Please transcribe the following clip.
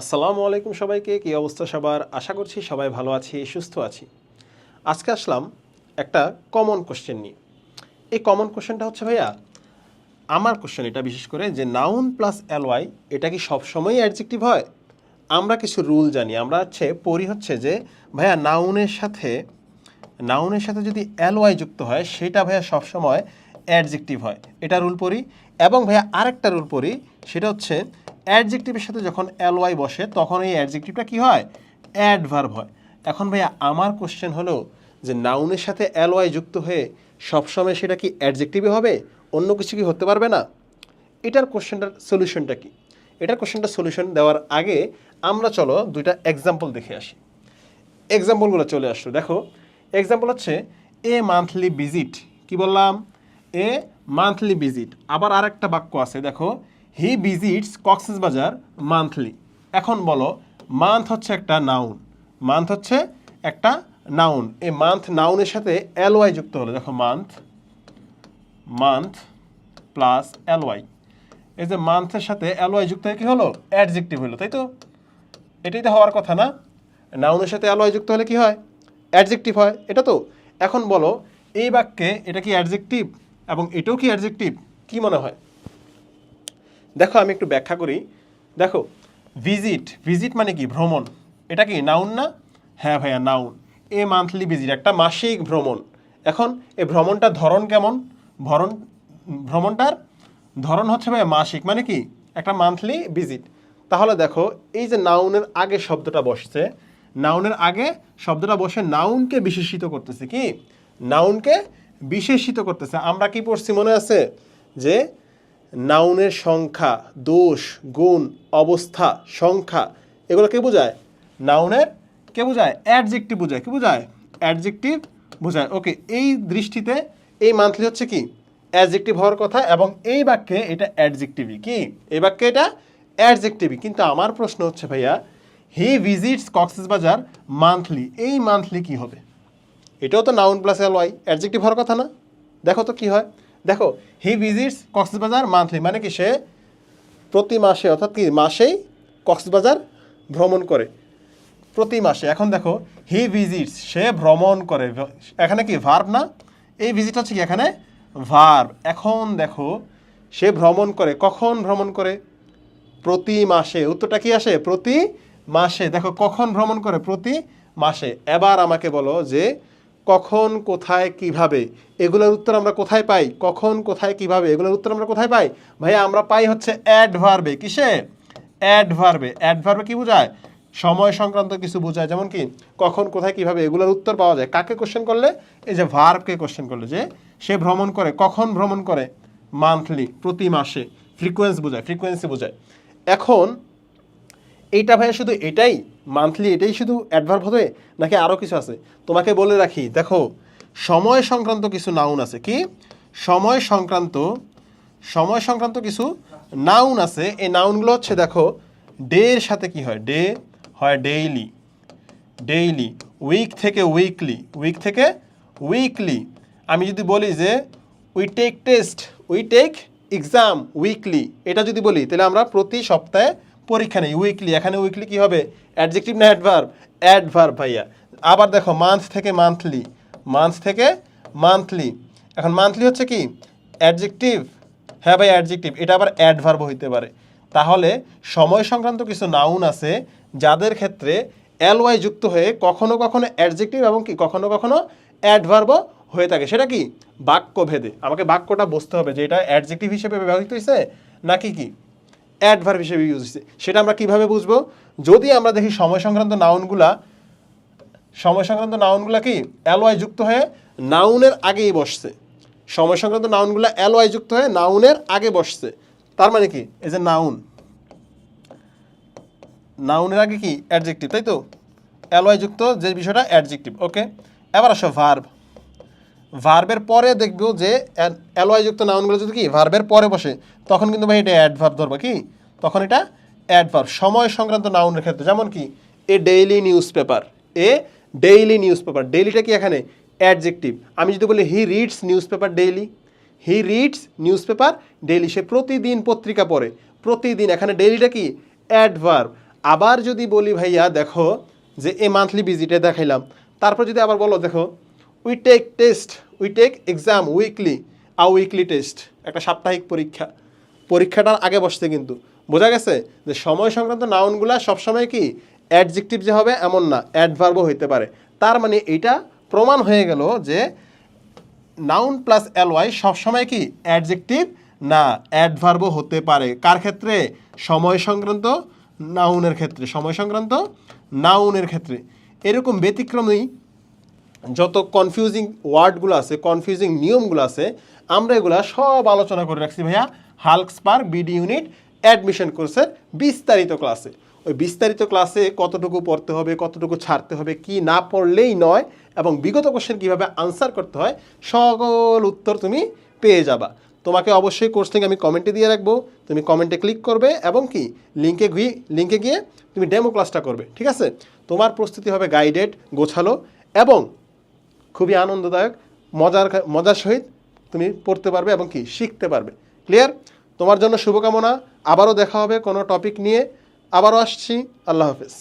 আসসালামু আলাইকুম সবাইকে, কী অবস্থা সবার? আশা করছি সবাই ভালো আছি, সুস্থ আছি। আজকে আসলাম একটা কমন কোশ্চেন নিয়ে। এই কমন কোশ্চেনটা হচ্ছে, ভাইয়া, আমার কোশ্চেন এটা বিশেষ করে যে নাউন প্লাস এলওয়াই এটা কি সবসময়ই অ্যাডজেক্টিভ হয়? আমরা কিছু রুল জানি। আমরা হচ্ছে পড়ি হচ্ছে যে, ভাইয়া নাউনের সাথে নাউনের সাথে যদি এলওয়াই যুক্ত হয়, সেটা ভাইয়া সবসময় অ্যাডজেক্টিভ হয়। এটা রুল পড়ি। এবং ভাইয়া, আরেকটা রুল পড়ি, সেটা হচ্ছে অ্যাডজেক্টিভের সাথে যখন এলওয়াই বসে, তখন এই অ্যাডজেক্টিভটা কি হয়? অ্যাডভার্ব হয়। এখন ভাইয়া, আমার কোশ্চেন হলো যে নাউনের সাথে এলওয়াই যুক্ত হয়ে সবসময় সেটা কি অ্যাডজেক্টিভে হবে? অন্য কিছু কি হতে পারবে না? এটার কোশ্চেনটার সলিউশনটা কি? এটার কোশ্চেনটার সলিউশন দেওয়ার আগে আমরা চলো দুইটা এক্সাম্পল দেখে আসি। এক্সাম্পলগুলো চলে আসলো। দেখো এক্সাম্পল হচ্ছে এ মান্থলি ভিজিট কি বললাম? এ মান্থলি ভিজিট আবার আরেকটা বাক্য আছে, দেখো হি ভিজিটস কক্সেস বাজার মান্থলি এখন বলো মান্থ হচ্ছে একটা নাউন মান্থ হচ্ছে একটা নাউন এই মান্থ নাউনের সাথে এলওয়াই যুক্ত হলো। দেখো মান্থ মান্থ প্লাস এলওয়াই এই যে মান্থের সাথে এলওয়াই যুক্ত হয়ে কী হলো? অ্যাডজেক্টিভ হলো, তাই তো? এটাই তো হওয়ার কথা না? নাউনের সাথে অ্যালয় যুক্ত হলে কি হয়? অ্যাডজেক্টিভ হয়, এটা তো? এখন বলো, এই বাক্যে এটা কি অ্যাডজেক্টিভ এবং এটাও কি অ্যাডজেক্টিভ কি মনে হয়? দেখো, আমি একটু ব্যাখ্যা করি। দেখো ভিজিট ভিজিট মানে কি? ভ্রমণ। এটা কি নাউন না? হ্যাঁ ভাইয়া নাউন এ মান্থলি ভিজিট একটা মাসিক ভ্রমণ। এখন এই ভ্রমণটার ধরন কেমন? ভরণ, ভ্রমণটার ধরন হচ্ছে ভাইয়া মাসিক মানে কি? একটা মান্থলি ভিজিট তাহলে দেখো, এই যে নাউনের আগে শব্দটা বসছে নাউনের আগে শব্দটা বসে নাউনকে বিশেষিত করতেছে কি? নাউনকে বিশেষিত করতেছে। আমরা কি পড়ছি মনে আছে? যে নাউনের সংখ্যা, দোষ, গুণ, অবস্থা, সংখ্যা, এগুলো কে বোঝায়? নাউনের কে বোঝায়? অ্যাডজেক্টিভ বোঝায়। কি বোঝায়? অ্যাডজেক্টিভ বোঝায়। ওকে, এই দৃষ্টিতে এই মান্থলি হচ্ছে কি? অ্যাডজেক্টিভ হওয়ার কথা এবং এই বাক্যে এটা অ্যাডজেক্টিভই। কি? এই বাক্যে এটা অ্যাডজেক্টিভই। কিন্তু আমার প্রশ্ন হচ্ছে, ভাইয়া, হি ভিজিটস কক্সেস বাজার মান্থলি। এই মান্থলি কি হবে? এটাও তো noun plus L Y adjective হওয়ার কথা না? দেখো তো কি হয়। দেখো হি ভিজিটস কক্সবাজার মান্থলি মানে কি সে প্রতি মাসে, অর্থাৎ কি মাসেই কক্সবাজার ভ্রমণ করে। প্রতি মাসে। এখন দেখো হি ভিজিটস সে ভ্রমণ করে। এখানে কি ভার্ব না? এই ভিজিট হচ্ছে কি এখানে ভার্ব এখন দেখো, সে ভ্রমণ করে। কখন ভ্রমণ করে? প্রতি মাসে। উত্তরটা কি আসে? প্রতি মাসে। দেখো, কখন ভ্রমণ করে? প্রতি মাসে। এবার আমাকে বলো যে কখন, কোথায়, কীভাবে? এগুলোর উত্তর আমরা কোথায় পাই? কখন, কোথায়, কীভাবে? এগুলোর উত্তর আমরা কোথায় পাই? ভাইয়া, আমরা পাই হচ্ছে অ্যাডভার্বে কিসে? অ্যাডভার্বে অ্যাডভার্বে কি বোঝায়? সময় সংক্রান্ত কিছু বোঝায়। যেমন কি, কখন, কোথায়, কীভাবে? এগুলোর উত্তর পাওয়া যায়। কাকে কোশ্চেন করলে? এই যে ভার্বকে কোশ্চেন করলে যে সে ভ্রমণ করে। কখন ভ্রমণ করে? মান্থলি প্রতি মাসে। ফ্রিকোয়েন্সি বোঝায় ফ্রিকোয়েন্সি বোঝায়। এখন এইটা ভাইয়া শুধু এটাই? মান্থলি এটাই শুধু অ্যাডভার্ব হবে? নাকি আরও কিছু আছে? তোমাকে বলে রাখি, দেখো, সময় সংক্রান্ত কিছু নাউন আছে কি? সময় সংক্রান্ত সময় সংক্রান্ত কিছু নাউন আছে। এই নাউনগুলো হচ্ছে, দেখো ডের সাথে কি হয়? ডে হয় ডেইলি ডেইলি উইক থেকে উইকলি উইক থেকে উইকলি আমি যদি বলি যে we take test we take exam weekly এটা যদি বলি, তাহলে আমরা প্রতি সপ্তাহে পরীক্ষা নেই উইকলি এখানে উইকলি কি হবে? অ্যাডজেক্টিভ না অ্যাডভার্ব অ্যাডভার্ব ভাইয়া। আবার দেখো মান্থ থেকে মান্থলি মান্থ থেকে মান্থলি এখন মান্থলি হচ্ছে কি? অ্যাডজেক্টিভ হ্যাঁ ভাই অ্যাডজেক্টিভ এটা আবার অ্যাডভার্ব হইতে পারে। তাহলে সময় সংক্রান্ত কিছু নাউন আছে, যাদের ক্ষেত্রে এলওয়াই যুক্ত হয়ে কখনো কখনো অ্যাডজেক্টিভ এবং কি কখনো কখনো অ্যাডভার্বও হয়ে থাকে। সেটা কি? বাক্য ভেদে আমাকে বাক্যটা বুঝতে হবে যে এটা অ্যাডজেক্টিভ হিসেবে ব্যবহৃত হয়েছে নাকি কি? অ্যাডভার্ব হিসেবে ইউজ হচ্ছে। সেটা আমরা কীভাবে বুঝব? যদি আমরা দেখি সময় সংক্রান্ত নাউনগুলা সময় সংক্রান্ত নাউনগুলা কি? অ্যালওয়াই যুক্ত হয়ে নাউনের আগেই বসছে। সময় সংক্রান্ত নাউনগুলা অ্যালওয়াই যুক্ত হয়ে নাউনের আগে বসছে। তার মানে কি? এই যে নাউন নাউনের আগে কি? অ্যাডজেক্টিভ তাই তো? অ্যালওয়াই যুক্ত, যে বিষয়টা অ্যাডজেক্টিভ ওকে এবার আসো ভার্ব ভার্বের পরে দেখব যে অ্যালওয়াই যুক্ত নাউনগুলো যদি কি ভার্বের পরে বসে, তখন কিন্তু ভাই এটা অ্যাডভার্ব ধরবো কি? তখন এটা অ্যাডভার্ব সময় সংক্রান্ত নাউনের ক্ষেত্রে, যেমন কি a daily newspaper a daily newspaper ডেইলিটা কি এখানে? অ্যাডজেক্টিভ আমি যদি বলি he reads newspaper daily he reads newspaper daily সে প্রতিদিন পত্রিকা পড়ে, প্রতিদিন, এখানে ডেইলিটা কি? অ্যাডভার্ব আবার যদি বলি ভাইয়া, দেখো, যে এ মান্থলি ভিজিটে দেখাইলাম, তারপর যদি আবার বলো, দেখো we take test we take exam weekly a weekly test একটা সাপ্তাহিক পরীক্ষা। পরীক্ষাটার আগে বসতে কিন্তু। বোঝা গেছে যে সময় সংক্রান্ত নাউনগুলা সবসময় কি অ্যাডজেক্টিভ যে হবে এমন না অ্যাডভার্বও হইতে পারে। তার মানে এটা প্রমাণ হয়ে গেল যে নাউন প্লাস ওয়াই সবসময় কি অ্যাডজেক্টিভ না অ্যাডভার্বও হতে পারে। কার ক্ষেত্রে? সময় সংক্রান্ত নাউনের ক্ষেত্রে, সময় সংক্রান্ত নাউনের ক্ষেত্রে। এরকম ব্যতিক্রমী যত কনফিউজিং ওয়ার্ডগুলো আছে কনফিউজিং নিয়মগুলো আছে, আমরা এগুলো সব আলোচনা করে রাখছি ভাইয়া। Hulks park BD unit admission কোর্সের বিস্তারিত ক্লাসে ওই বিস্তারিত ক্লাসে কতটুকু পড়তে হবে, কতটুকু ছাড়তে হবে, কি না পড়লেই নয় এবং বিগত কোশ্চেন কীভাবে আনসার করতে হয়, সকল উত্তর তুমি পেয়ে যাবা। তোমাকে অবশ্যই কোর্স লিঙ্ক আমি কমেন্টে দিয়ে রাখব। তুমি কমেন্টে ক্লিক করবে এবং কি লিঙ্কে গিয়ে লিঙ্কে গিয়ে তুমি ডেমো ক্লাসটা করবে, ঠিক আছে? তোমার প্রস্তুতি হবে গাইডেড গোছালো এবং খুবই আনন্দদায়ক, মজার মজার সহিত তুমি পড়তে পারবে এবং কি শিখতে পারবে। ক্লিয়ার তোমার জন্য শুভকামনা। আবারও দেখা হবে কোনো টপিক নিয়ে। আবারও আসছি। আল্লাহ হাফেজ।